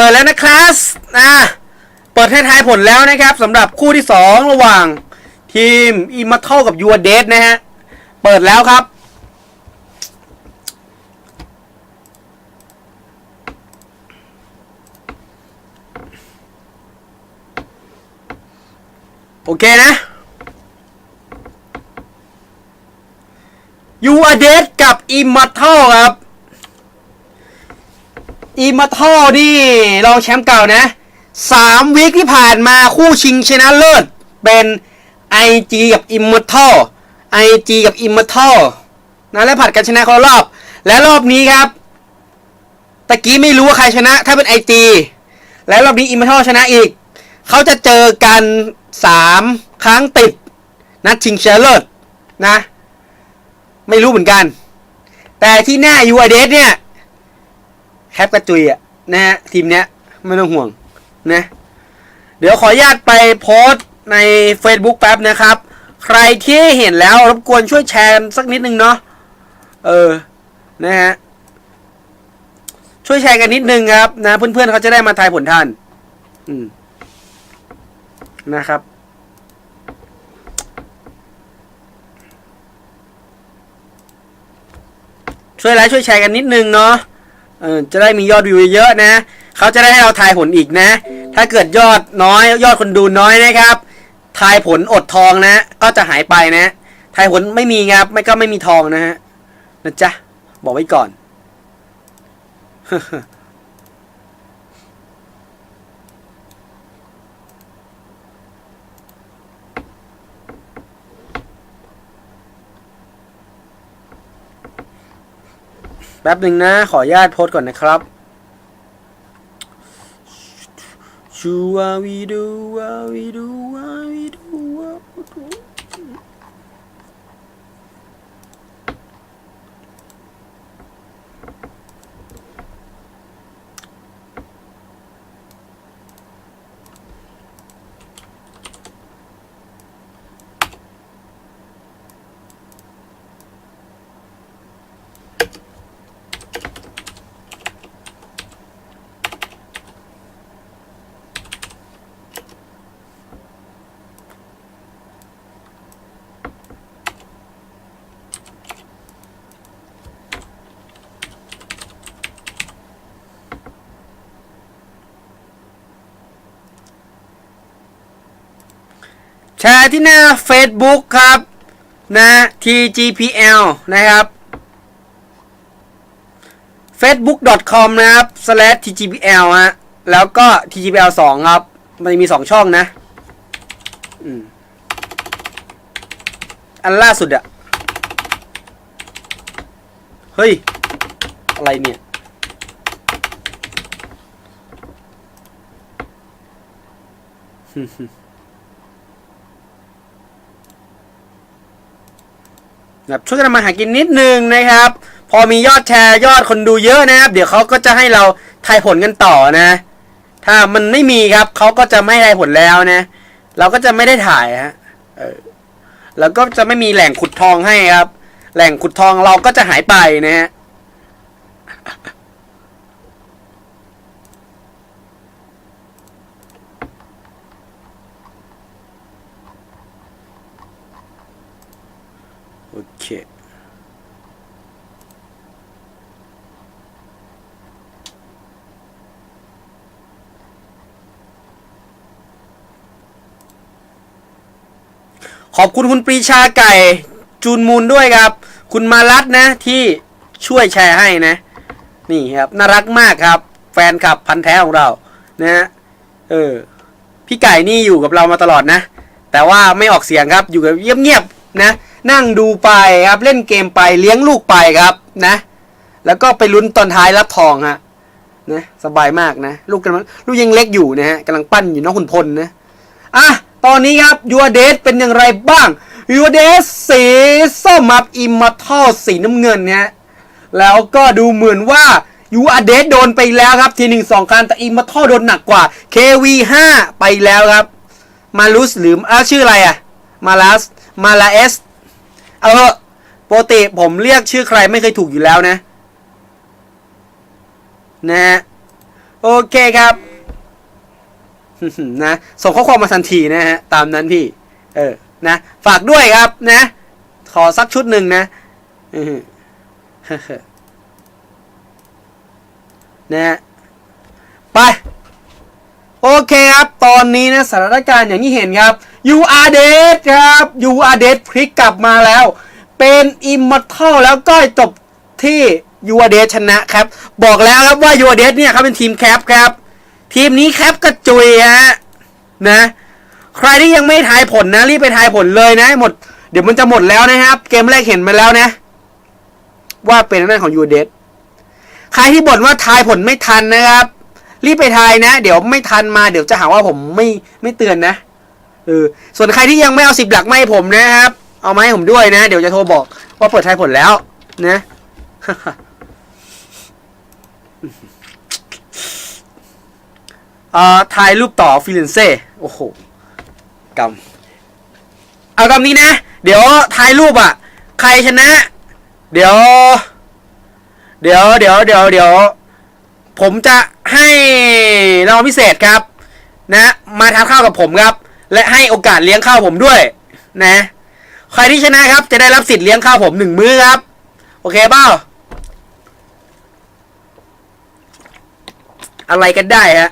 เปิดแล้วนะครับอ่าเปิดให้ทายผลแล้วนะครับสำหรับคู่ที่ 2 ระหว่างทีมอิม r เท่ากับยูเดสนะฮะ เปิดแล้วครับ โอเคนะยูเดสกับอิม r เท่าครับ อีมาท่อนี่รองแชมป์เก่านะสามวีคที่ผ่านมาคู่ชิงชนะเลิศ เป็น IG กับ i m m o r t a l IG กับ i m m o r t a l นะและผัดกันชนะคนละรอบ และรอบนี้ครับตะกี้ไม่รู้ว่าใครชนะ ถ้าเป็น IG และรอบนี้ i m m o r t a l ชนะอีก เขาจะเจอกันสามครั้งติด นัดชิงชนะเลิศนะ ไม่รู้เหมือนกัน แต่ที่แน่ u i d s เนี่ย แคปกระจุยอะนะฮะทีมเนี้ยไม่ต้องห่วงนะเดี๋ยวขออนุญาตไปโพสต์ใน Facebook แป๊บนะครับ ใครที่เห็นแล้วรบกวนช่วยแชร์สักนิดนึงเนาะเออนะฮะช่วยแชร์กันนิดนึงครับนะเพื่อนๆเขาจะได้มาทายผลทันอืมนะครับช่วยไลค์ช่วยแชร์กันนิดนึงเนาะ เออจะได้มียอดวิวเยอะนะเขาจะได้ให้เราทายผลอีกนะ ถ้าเกิดยอดน้อยยอดคนดูน้อยนะครับ ทายผลอดทองนะ ก็จะหายไปนะ ทายผลไม่มีครับไม่ก็ไม่มีทองนะฮะนะจ๊ะบอกไว้ก่อน แป๊บหนึ่งนะ ขออนุญาตโพสก่อนนะครับชูวาวีดูวาวีดูวาวีดูวาวีดู แชร์ที่หน้า Facebook ครับนะ TGPL นะครับ facebook.com นะครับ slash tgpl ฮะ แล้วก็ tgpl 2 ครับ มันมี 2 ช่องนะ อันล่าสุดอะเฮ้ย อะไรเนี่ย ฮึ แบบช่วยกันทำมาหากินนิดนึงนะครับ พอมียอดแชร์ยอดคนดูเยอะนะครับ เดี๋ยวเขาก็จะให้เราทายผลกันต่อนะ ถ้ามันไม่มีครับเขาก็จะไม่ทายผลแล้วนะ เราก็จะไม่ได้ถ่ายฮะเออแล้วก็จะไม่มีแหล่งขุดทองให้ครับ แหล่งขุดทองเราก็จะหายไปนะฮะ โอเคขอบคุณคุณปรีชาไก่ จูนมูลด้วยครับ คุณมารัตนะที่ช่วยแชร์ให้นะ นี่ครับน่ารักมากครับ แฟนคลับพันแท้ของเรานะฮะเออพี่ไก่นี่อยู่กับเรามาตลอดนะ แต่ว่าไม่ออกเสียงครับอยู่กับเงียบๆนะ นั่งดูไปครับเล่นเกมไปเลี้ยงลูกไปครับนะ แล้วก็ไปลุ้นตอนท้ายรับทองฮะนะสบายมากนะ ลูกกำลังลูกยังเล็กอยู่นะฮะกำลังปั้นอยู่น้องขุนพลนะอะตอนนี้ครับยูเดสเป็นอย่างไรบ้างยูเดสสีส้มมับอิมมาทอสีน้ำเงินเนี่ยแล้วก็ดูเหมือนว่ายูอเดสโดนไปแล้วครับ ทีหนึ่งสองคันแต่อิมมาทอโดนหนักกว่า KV5 ไปแล้วครับ มาลุสหรืออ้าวชื่ออะไรอะ มาลัสมาลาเอส เอาเถอะปกติผมเรียกชื่อใครไม่เคยถูกอยู่แล้วนะ นะฮะโอเคครับนะส่งข้อความมาทันทีนะฮะตามนั้นพี่ เออนะ ฝากด้วยครับนะ ขอสักชุดหนึ่งนะนะฮะไป โอเคครับ ตอนนี้นะสถานการณ์อย่างที่เห็นครับ you are dead ครับ you are dead พลิกกลับมาแล้ว เป็น immortal แล้วก็จบที่ you are dead ชนะครับ บอกแล้วครับว่า you are dead เนี่ยเขาเป็นทีมแคปครับ ทีมนี้แคปกระจุยฮะนะ ใครที่ยังไม่ทายผลนะ รีบไปทายผลเลยนะ หมด เดี๋ยวมันจะหมดแล้วนะครับ เกมแรกเห็นมาแล้วนะ ว่าเป็นหน้านของ you are dead ใครที่บ่นว่าทายผลไม่ทันนะครับ รีบไปทายนะ เดี๋ยวไม่ทันมาเดี๋ยวจะหาว่าผมไม่ไม่เตือนนะ เออส่วนใครที่ยังไม่เอาสิบหลักไม่ผมนะครับ เอามาให้ผมด้วยนะ เดี๋ยวจะโทรบอกว่าเปิดทายผลแล้ว นะเอ่อทายรูปต่อฟิเลนเซ่โอ้โหกำเอากำนี้นะ เดี๋ยวทายรูปอะ ใครชนะ เดี๋ยว เดี๋ยวเดี๋ยวเดี๋ยวเดี๋ยวผมจะให้รางวัลพิเศษครับ นะ มาทานข้าวกับผมครับ และให้โอกาสเลี้ยงข้าวผมด้วย นะ ใครที่ชนะครับ จะได้รับสิทธิ์เลี้ยงข้าวผมหนึ่งมื้อครับ โอเคเปล่าอะไรกันได้ฮะ